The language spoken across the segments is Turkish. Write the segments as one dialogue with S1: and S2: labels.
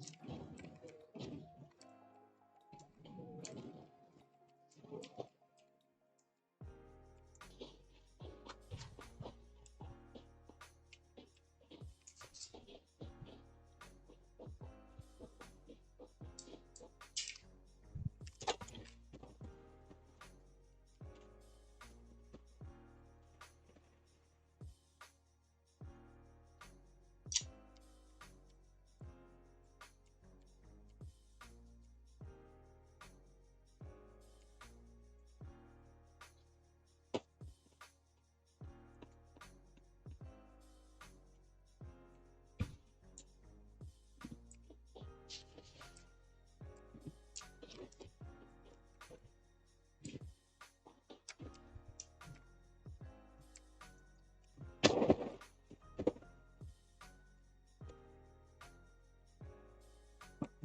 S1: Thank you.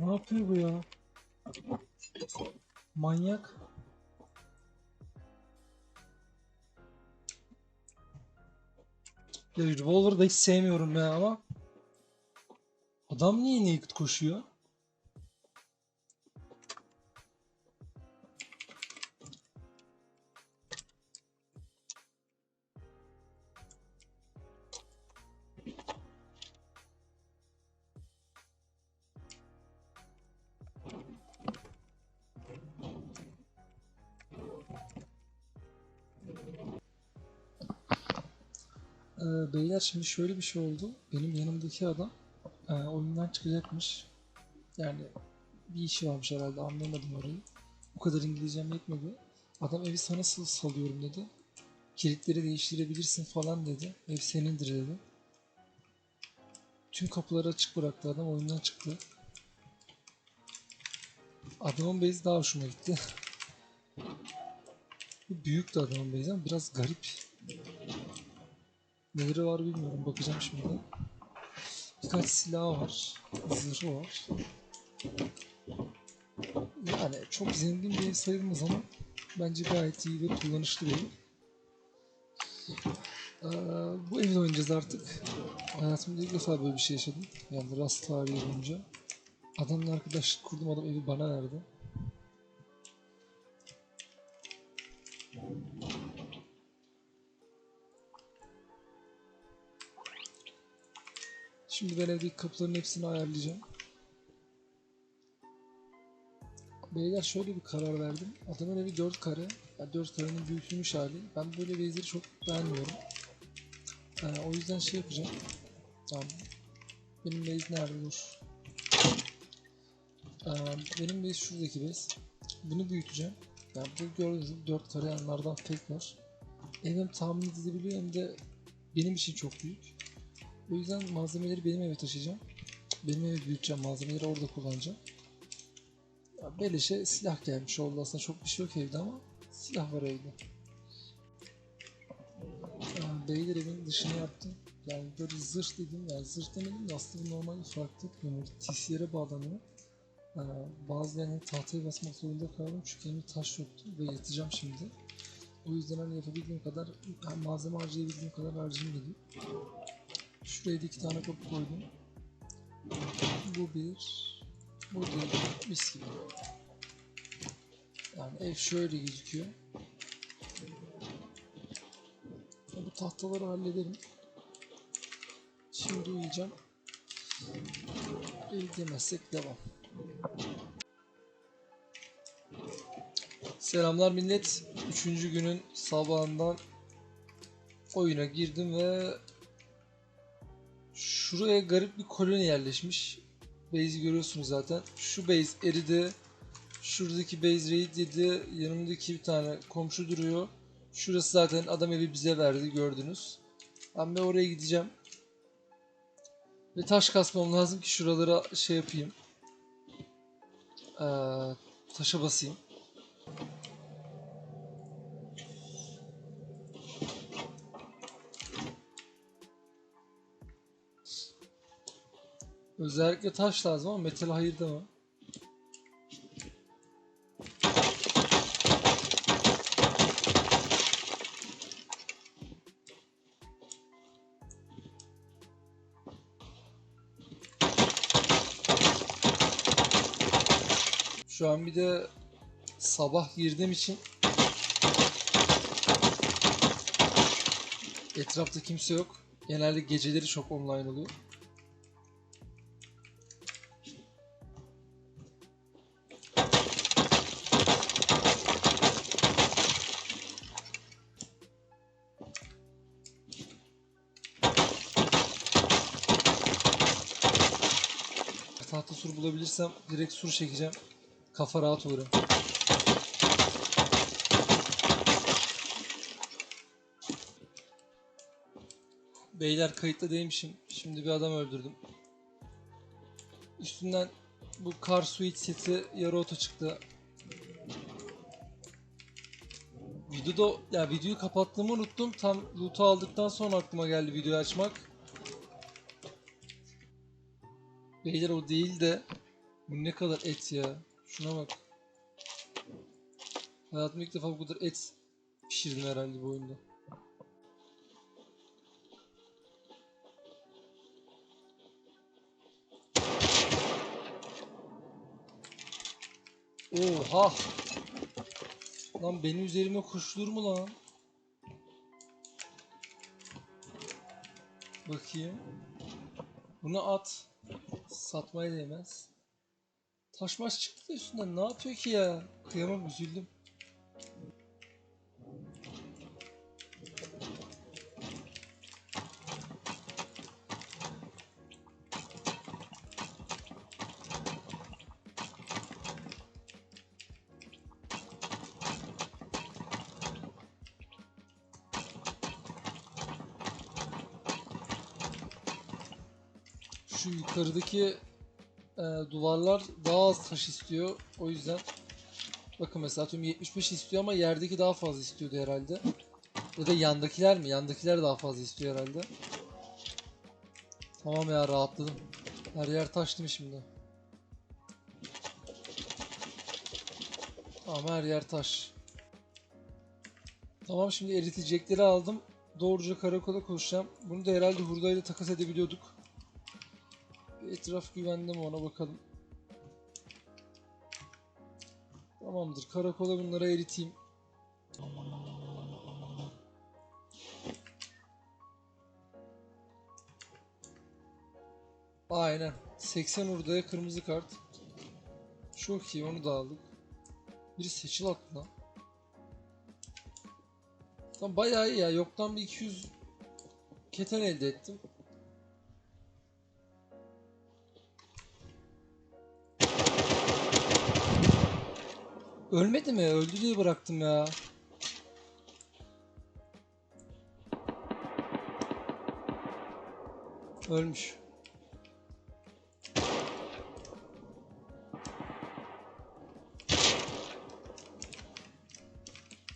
S1: Ne yapıyor bu ya? Manyak. Ya Revolver'ı da hiç sevmiyorum ya ama Adam niye naked koşuyor? Ee, beyler şimdi şöyle bir şey oldu. Benim yanımdaki adam e, oyundan çıkacakmış. Yani bir işi varmış herhalde anlamadım orayı. Bu kadar İngilizcem yetmedi. Adam evi sana sal- salıyorum dedi. Kilitleri değiştirebilirsin falan dedi. Ev senindir dedi. Tüm kapıları açık bıraktı adam oyundan çıktı. Adamın bezi daha hoşuma gitti. Bu büyük de adamın bezi ama biraz garip. Neleri var bilmiyorum. Bakacağım şimdi. Birkaç silahı var. Zırhı var. Yani çok zengin bir sayılmaz ama bence gayet iyi ve kullanışlı bir. Ee, bu evde oynayacağız artık. Hayatımda ilk defa böyle bir şey yaşadım. Yani Rust tarihi boyunca. Adamla arkadaşlık kurdum. Adam evi bana verdi. Şimdi ben evdeki kapıların hepsini ayarlayacağım. Beyler şöyle bir karar verdim. Adamın evi 4 kare. Yani 4 karenin büyütülmüş hali. Ben böyle base'leri çok beğenmiyorum. Ee, o yüzden şey yapacağım. Tamam. Benim base nerede? Dur. Ee, benim base şuradaki base. Bunu büyüteceğim. Yani bu gördüğünüz gibi 4 kare yanlardan fake var. Ev hem tahmin edilebiliyor hem de benim için çok büyük. O yüzden malzemeleri benim eve taşıyacağım. Benim eve büyüteceğim. Malzemeleri orada kullanacağım. Ya Beleşe silah gelmiş oldu aslında çok bir şey yok evde ama silah var evde. Yani beyler evin dışını yaptım. Yani böyle zırh dedim yani zırh demedim de aslında normal farklı yapıyorum. TC'lere bağlanıyor. Ee, bazı yani tahtaya basmak zorunda kaldım çünkü elimde taş yoktu ve yatacağım şimdi. O yüzden hani yapabildiğim kadar malzeme harcayabildiğim kadar harcayayım dedim. Şuraya da iki tane kapı koydum. Bu bir, bu bir, mis gibi. Yani ev şöyle gözüküyor. Bu tahtaları hallederim. Şimdi uyuyacağım. Ev demezsek devam. Selamlar millet. Üçüncü günün sabahından oyuna girdim ve şuraya garip bir koloni yerleşmiş. Base'i görüyorsunuz zaten. Şu base eridi. Şuradaki base raid yedi. Yanımdaki bir tane komşu duruyor. Şurası zaten adam evi bize verdi gördünüz. Ben de oraya gideceğim. Ve taş kasmam lazım ki şuralara şey yapayım. Ee, taşa basayım. Özellikle taş lazım ama metal hayır deme. Şu an bir de sabah girdiğim için etrafta kimse yok. Genelde geceleri çok online oluyor. Tahta sur bulabilirsem direkt sur çekeceğim. Kafa rahat olur. Beyler kayıtta değilmişim. Şimdi bir adam öldürdüm. Üstünden bu Car Suite seti yarı oto çıktı. Videoda ya videoyu kapattığımı unuttum. Tam loot'u aldıktan sonra aklıma geldi videoyu açmak. Beyler o değil de bu ne kadar et ya. Şuna bak. Hayatımda ilk defa bu kadar et pişirdim herhalde bu oyunda. Oha! Lan benim üzerime koşulur mu lan? Bakayım. Bunu at. Satmaya değmez. Taş maş çıktı da üstünden. Ne yapıyor ki ya? Kıyamam üzüldüm. Şu yukarıdaki e, duvarlar daha az taş istiyor. O yüzden bakın mesela tüm 75 istiyor ama yerdeki daha fazla istiyordu herhalde. Ya da yandakiler mi? Yandakiler daha fazla istiyor herhalde. Tamam ya rahatladım. Her yer taş değil mi şimdi? Tamam her yer taş. Tamam şimdi eritecekleri aldım. Doğruca karakola koşacağım. Bunu da herhalde hurdayla takas edebiliyorduk. Bir etraf güvende mi ona bakalım. Tamamdır. Karakola bunları eriteyim. Aynen. 80 hurdaya kırmızı kart. Çok iyi onu da aldık. Biri seçil attı lan. Tam bayağı iyi ya. Yoktan bir 200 keten elde ettim. Ölmedi mi? Öldü diye bıraktım ya. Ölmüş.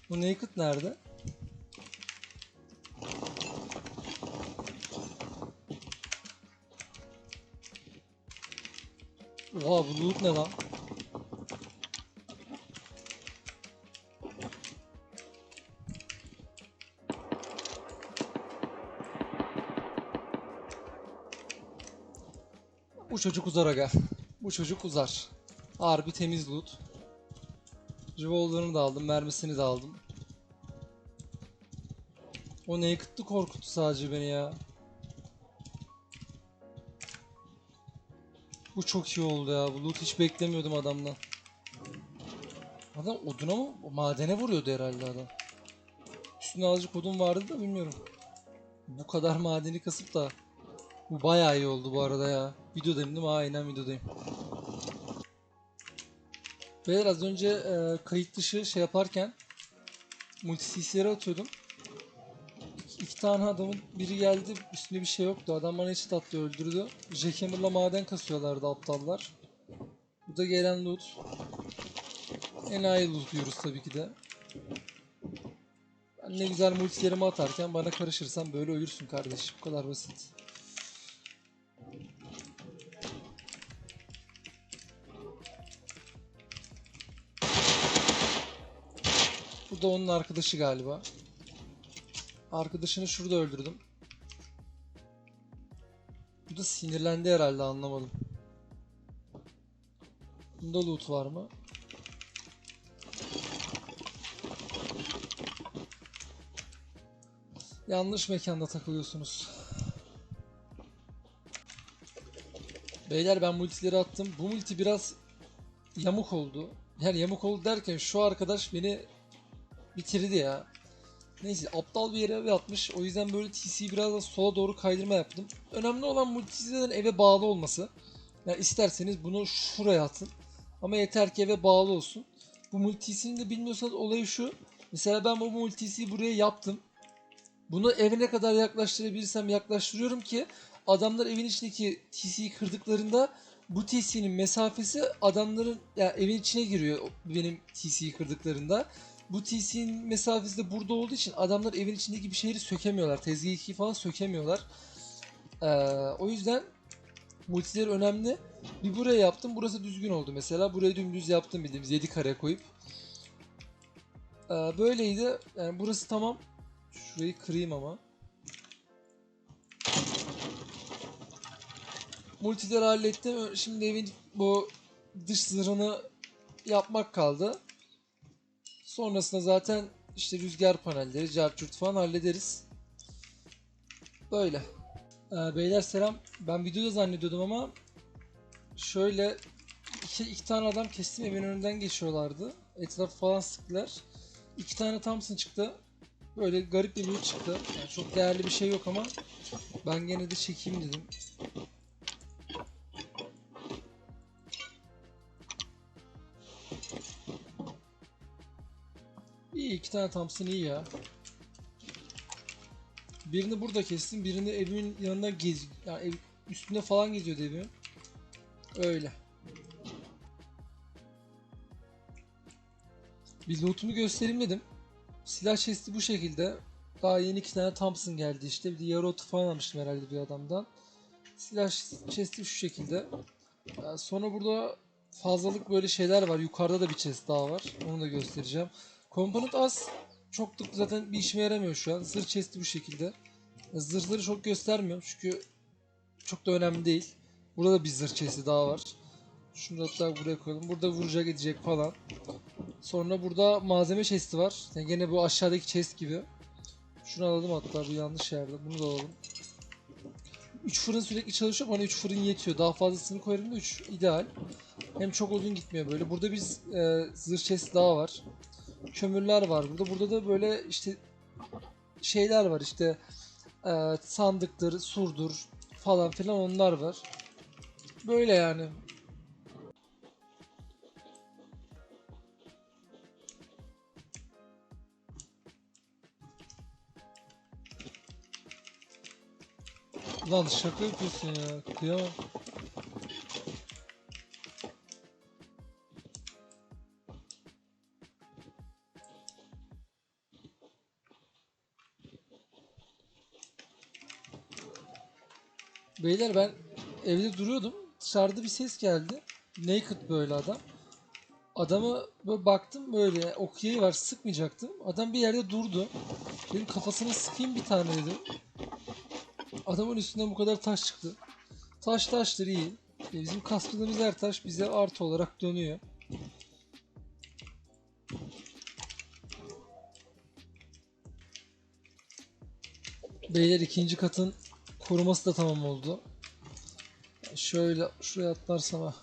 S1: Bu Naked nerede? Oha bu loot ne lan? Bu çocuk uzar aga. Bu çocuk uzar. Harbi temiz loot. Revolver'ını da aldım, mermisini de aldım. O Naked'lı korkuttu sadece beni ya. Bu çok iyi oldu ya. Bu loot hiç beklemiyordum adamdan. Adam oduna mı? Madene vuruyordu herhalde adam. Üstünde azıcık odun vardı da bilmiyorum. Bu kadar madeni kasıp da bu bayağı iyi oldu bu arada ya. Videodayım değil mi? Aynen videodayım. Beyler az önce e, kayıt dışı şey yaparken multi CC'lere atıyordum. İki tane adamın biri geldi üstünde bir şey yoktu. Adam bana eşit attı öldürdü. Jackhammer'la maden kasıyorlardı aptallar. Bu da gelen loot. Enayi loot diyoruz tabii ki de. Ben ne güzel multilerimi atarken bana karışırsan böyle ölürsün kardeşim. Bu kadar basit. Bu da onun arkadaşı galiba. Arkadaşını şurada öldürdüm. Bu da sinirlendi herhalde anlamadım. Bunda loot var mı? Yanlış mekanda takılıyorsunuz. Beyler ben multileri attım. Bu multi biraz yamuk oldu. Yani yamuk oldu derken şu arkadaş beni bitirdi ya. Neyse aptal bir yere eve atmış. O yüzden böyle TC'yi biraz da sola doğru kaydırma yaptım. Önemli olan multisiden eve bağlı olması. Yani isterseniz bunu şuraya atın. Ama yeter ki eve bağlı olsun. Bu multisini de bilmiyorsanız olayı şu. Mesela ben bu multisiyi buraya yaptım. Bunu eve ne kadar yaklaştırabilirsem yaklaştırıyorum ki adamlar evin içindeki TC'yi kırdıklarında bu TC'nin mesafesi adamların ya evin içine giriyor benim TC'yi kırdıklarında. Bu TC'nin mesafesi de burada olduğu için adamlar evin içindeki bir şeyleri sökemiyorlar. Tezgah 2'yi falan sökemiyorlar. Ee, o yüzden multiler önemli. Bir buraya yaptım. Burası düzgün oldu mesela. Burayı dümdüz yaptım bildiğimiz 7 kare koyup. Ee, böyleydi. Yani burası tamam. Şurayı kırayım ama. Multileri hallettim. Şimdi evin bu dış zırhını yapmak kaldı. Sonrasında zaten işte rüzgar panelleri, carçurt falan hallederiz. Böyle. Ee, beyler selam. Ben videoda zannediyordum ama şöyle iki, iki tane adam kestim evin önünden geçiyorlardı. Etraf falan sıktılar. İki tane Thompson çıktı. Böyle garip bir loot çıktı. Yani çok değerli bir şey yok ama ben gene de çekeyim dedim. İki tane Thompson iyi ya. Birini burada kestim, birini evimin yanında gez, yani ev, üstünde falan geziyordu evimin. Öyle. Bir lootumu göstereyim dedim. Silah chest'i bu şekilde. Daha yeni iki tane Thompson geldi işte. Bir de yarı falan almıştım herhalde bir adamdan. Silah chest'i şu şekilde. Sonra burada fazlalık böyle şeyler var. Yukarıda da bir chest daha var. Onu da göstereceğim. Komponent az. Çok da zaten bir işime yaramıyor şu an. Zırh chest'i bu şekilde. Zırhları çok göstermiyorum çünkü çok da önemli değil. Burada da bir zırh chest'i daha var. Şunu hatta buraya koyalım. Burada vuracak edecek falan. Sonra burada malzeme chest'i var. Yani gene bu aşağıdaki chest gibi. Şunu alalım hatta bu yanlış yerde. Bunu da alalım. 3 fırın sürekli çalışıyor. Bana 3 fırın yetiyor. Daha fazlasını koyarım da 3 ideal. Hem çok uzun gitmiyor böyle. Burada bir e, zırh chest daha var. Kömürler var burada. Burada da böyle işte şeyler var işte e, sandıktır, surdur falan filan onlar var. Böyle yani. Lan şaka yapıyorsun ya. Kıyamam. Beyler ben evde duruyordum. Dışarıda bir ses geldi. Naked böyle adam. Adamı böyle baktım böyle okey'i var sıkmayacaktım. Adam bir yerde durdu. Benim kafasına sıkayım bir tane dedim. Adamın üstünden bu kadar taş çıktı. Taş taştır iyi. E, Bizim kaskıdığımız her taş bize artı olarak dönüyor. Beyler ikinci katın koruması da tamam oldu. Şöyle şuraya atlarsam ha.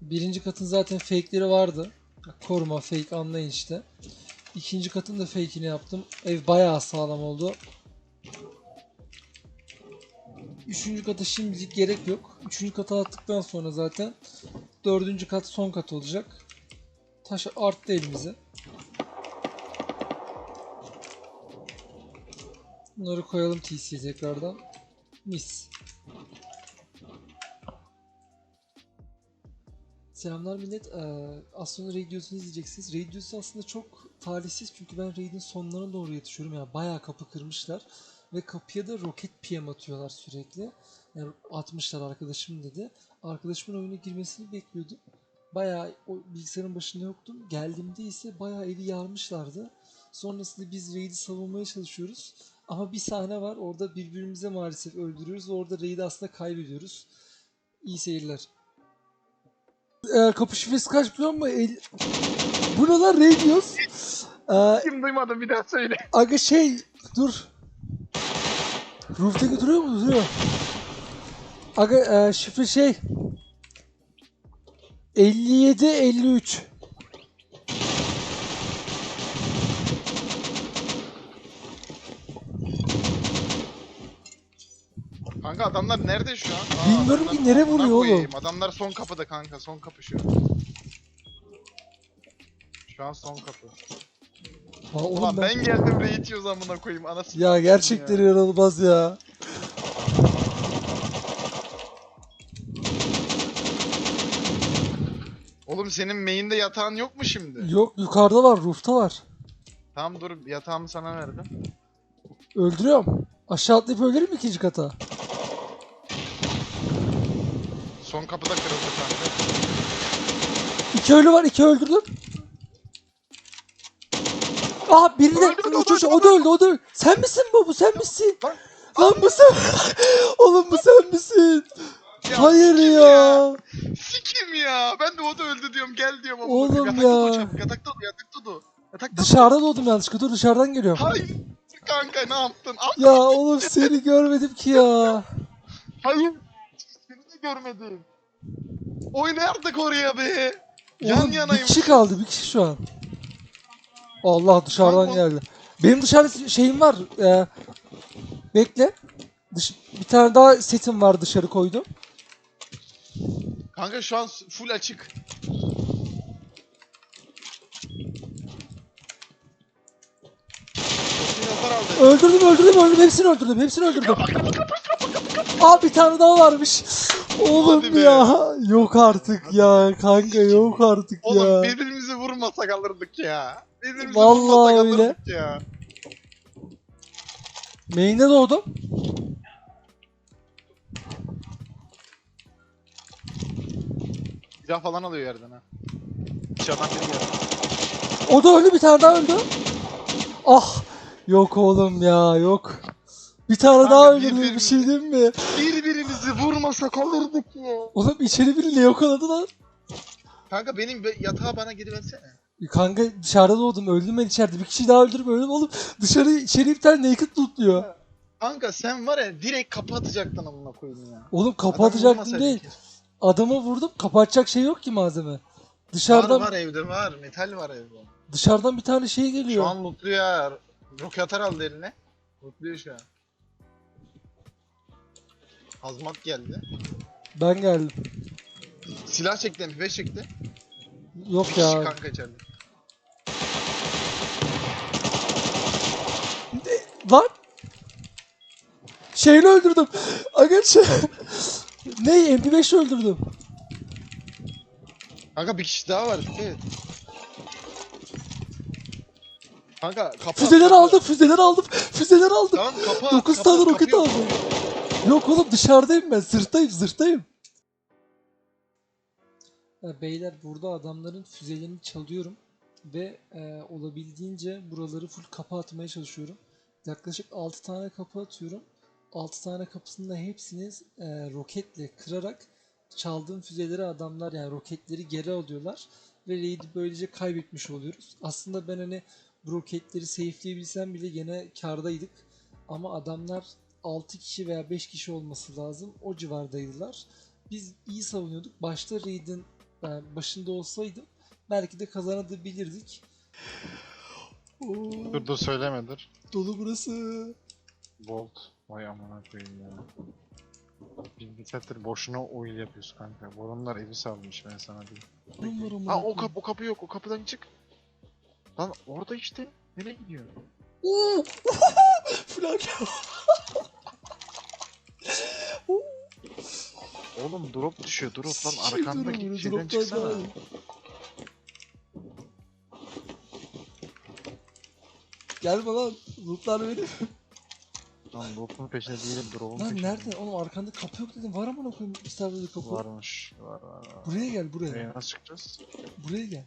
S1: Birinci katın zaten fake'leri vardı. Koruma fake anlayın işte. İkinci katın da fake'ini yaptım. Ev bayağı sağlam oldu. Üçüncü kata şimdilik gerek yok. Üçüncü kata attıktan sonra zaten dördüncü kat son kat olacak. Taş arttı elimize. Bunları koyalım TC'ye tekrardan. Mis. Selamlar millet. Ee, az sonra Radios'unu izleyeceksiniz. Radios aslında çok talihsiz çünkü ben Raid'in sonlarına doğru yetişiyorum. Yani bayağı kapı kırmışlar. Ve kapıya da roket PM atıyorlar sürekli. Yani atmışlar arkadaşım dedi. Arkadaşımın oyuna girmesini bekliyordum. Bayağı o bilgisayarın başında yoktum. Geldiğimde ise bayağı evi yarmışlardı. Sonrasında biz Raid'i savunmaya çalışıyoruz. Ama bir sahne var. Orada birbirimize maalesef öldürüyoruz. Ve orada Raid'i aslında kaybediyoruz. İyi seyirler. Eğer kapı şifresi kaç biliyor musun? El... Bu ne lan Radios? Ee,
S2: Kim duymadı bir daha söyle.
S1: aga şey dur. Rooftaki duruyor mu? Duruyor. Aga e, şifre şey. 57 53.
S2: Kanka adamlar nerede şu an? Aa,
S1: Bilmiyorum
S2: adamlar-
S1: ki nereye
S2: amına
S1: vuruyor oğlum.
S2: koyayım. Adamlar son kapıda kanka son kapı şu. Şu an son kapı.
S1: Ha, oğlum
S2: Ulan
S1: ben...
S2: ben geldim raid yiyoruz amına koyayım anasını.
S1: Ya gerçekten
S2: ya.
S1: inanılmaz ya.
S2: Oğlum senin main'de yatağın yok mu şimdi?
S1: Yok yukarıda var, roofta var.
S2: Tamam dur yatağımı sana verdim.
S1: Öldürüyorum. Aşağı atlayıp öldürür mü ikinci kata?
S2: Son kapıda kırıldı kanka.
S1: İki ölü var, iki öldürdüm. Aa birini de
S2: Öldürdü, o
S1: uçuş, o da öldü, o da öldü. Sen misin bu, bu sen misin?
S2: Lan-
S1: Lan bu sen, oğlum bu sen misin?
S2: Ya
S1: Hayır
S2: sikim
S1: ya.
S2: Sikim ya. Ben de o da öldü diyorum gel diyorum amına
S1: Oğlum.
S2: Yatakta
S1: ya.
S2: çabuk yatakta dur yatakta dur. Yatakta dur.
S1: Dışarıda doğdum yanlışlıkla, dur dışarıdan geliyorum.
S2: Hayır. Kanka ne yaptın? Al.
S1: Ya oğlum seni görmedim ki ya.
S2: Hayır. De görmedim. Oyna artık oraya be. Yan
S1: Oğlum bir
S2: yanayım.
S1: kişi kaldı, bir kişi şu an. Allah dışarıdan
S2: Kanka-
S1: geldi. Benim dışarı şeyim var. e, bekle. Dış, bir tane daha setim var dışarı koydum.
S2: Kanka şu an full açık. Aldı.
S1: Öldürdüm öldürdüm öldürdüm hepsini öldürdüm hepsini öldürdüm. Aa bir tane daha varmış. Oğlum
S2: Hadi be.
S1: ya. Yok artık ya kanka yok artık
S2: Oğlum
S1: ya.
S2: birbirimizi vurmasak alırdık ya. Birbirimizi
S1: Vallahi
S2: vurmasak
S1: öyle.
S2: alırdık ya.
S1: Main'de doğdum.
S2: Silah falan alıyor yerden ha. Dışarıdan biri geldi.
S1: O da öldü bir tane daha öldü. Ah yok oğlum ya yok. Bir tane
S2: Kanka,
S1: daha öldürdüm bir
S2: birbirimizi-
S1: şey diyeyim mi?
S2: Birbirimizi vurmasak alırdık ya.
S1: Oğlum içeri birini yakaladı lan.
S2: Kanka benim be- yatağı bana geri versene.
S1: Kanka dışarıda doğdum öldüm ben içeride. Bir kişi daha öldürüp öldüm oğlum. Dışarı içeri bir tane naked lootluyor.
S2: Kanka sen var ya direkt kapı atacaktın amına koyayım ya.
S1: Oğlum kapı
S2: Adam
S1: atacaktım
S2: vurmasaydı
S1: değil.
S2: keşke.
S1: Adamı vurdum kapatacak şey yok ki malzeme. Dışarıdan
S2: Var var evde var. Metal var evde.
S1: dışarıdan bir tane şey geliyor.
S2: Şu an mutlu ya. Roket atar aldı eline. Mutluyor şu an. Hazmat geldi.
S1: Ben geldim.
S2: Silah çekti MP5 çekti.
S1: Yok
S2: Bir kişi
S1: ya.
S2: kanka içeride.
S1: Lan. Şeyini öldürdüm. Aga şey. ne MP5 öldürdüm.
S2: Kanka bir kişi daha var dikkat et. Kanka kapı
S1: Füzeler
S2: kapı.
S1: aldım, füzeler aldım, füzeler aldım.
S2: Tamam kapı
S1: 9
S2: kapı,
S1: tane roket aldım. Yok oğlum dışarıdayım ben. Zırhtayım, zırhtayım. Beyler burada adamların füzelerini çalıyorum ve e, olabildiğince buraları full kapı atmaya çalışıyorum. Yaklaşık 6 tane kapı atıyorum. 6 tane kapısında hepsini e, roketle kırarak çaldığım füzeleri adamlar yani roketleri geri alıyorlar ve raid'i böylece kaybetmiş oluyoruz. Aslında ben hani bu roketleri safe'leyebilsem bile gene kardaydık. Ama adamlar 6 kişi veya 5 kişi olması lazım. O civardaydılar. Biz iyi savunuyorduk. Başta raid'in ben başında olsaydım belki de kazanabilirdik. Oo,
S2: Dur dur söyleme dur.
S1: dolu burası.
S2: Bolt. Vay amına koyayım ya. Bir saattir boşuna oil yapıyoruz kanka. Adamlar evi salmış ben sana diyeyim.
S1: Oğlum var amına
S2: Ha o
S1: koyayım.
S2: kapı o kapı yok o kapıdan çık. Lan orada işte. Nereye gidiyor?
S1: Oo! Flag.
S2: Oğlum drop düşüyor drop lan arkandaki şeyden çıksana.
S1: Gelme lan. Lootlar benim.
S2: Lan drop'un peşinde değilim drop'un
S1: Lan
S2: peşinde.
S1: nerede? Oğlum arkanda kapı yok dedim. Var amına koyayım. İsterdi kapı.
S2: Varmış. Var var var.
S1: Buraya gel buraya.
S2: Buraya nasıl çıkacağız?
S1: Buraya gel.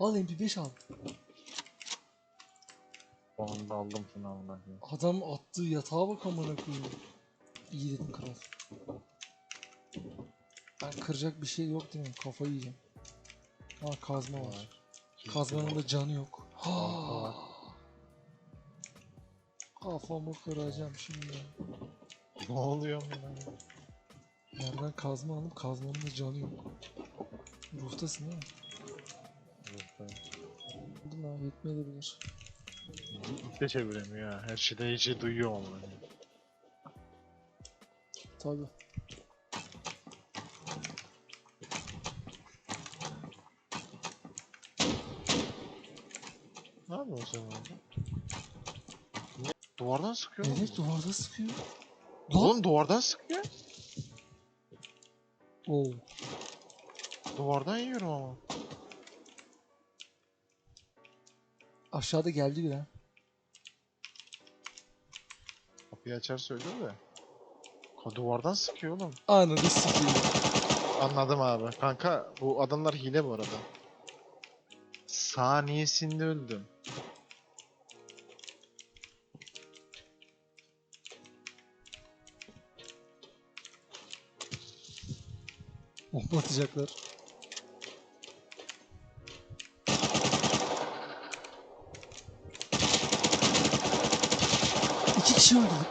S1: Al MP5 al.
S2: Sonunda aldım şunu koyayım.
S1: Adam attığı yatağa bak amına koyayım. İyi dedim kral. Ben kıracak bir şey yok değil mi? Kafayı yiyeceğim. Ha kazma var. Kazmanın da canı yok.
S2: var.
S1: Kafamı kıracağım şimdi.
S2: Ne oluyor lan?
S1: Yerden kazma alıp kazmanın da canı yok. Ruhtasın değil mi? Buldum ha yetmeyebilir.
S2: İlk de çeviremiyor ha. Her şeyde iyice duyuyor ama.
S1: Tabi.
S2: Ne yapıyorsun sen orada? Ne? Duvardan sıkıyor
S1: Evet
S2: lan.
S1: duvarda sıkıyor.
S2: Oğlum duvardan sıkıyor.
S1: Oo.
S2: Duvardan yiyorum ama.
S1: Aşağıda geldi bir ha.
S2: Kapıyı açar söyler de. Ka- Duvardan sıkıyor oğlum.
S1: Ananı sikeyim.
S2: Anladım abi. Kanka bu adamlar hile bu arada. Saniyesinde öldüm.
S1: Bomba atacaklar. İki kişi öldürdüm.